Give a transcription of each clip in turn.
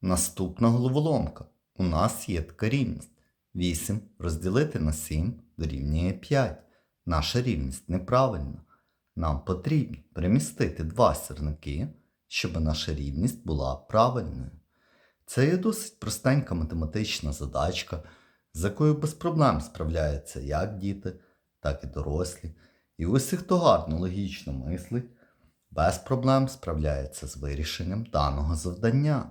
Наступна головоломка. У нас є така рівність. 8 розділити на 7 дорівнює 5. Наша рівність неправильна. Нам потрібно перемістити два сірники, щоб наша рівність була правильною. Це є досить простенька математична задачка, з якою без проблем справляються як діти, так і дорослі. І усі, хто гарно логічно мислить, без проблем справляється з вирішенням даного завдання.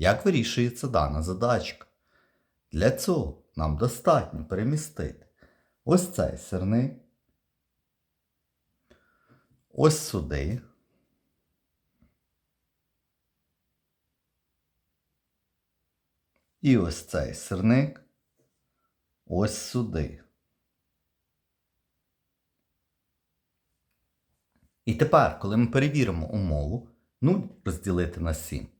Як вирішується дана задачка? Для цього нам достатньо перемістити ось цей сирник, ось сюди. І ось цей сирник ось сюди. І тепер, коли ми перевіримо умову, 0 розділити на 7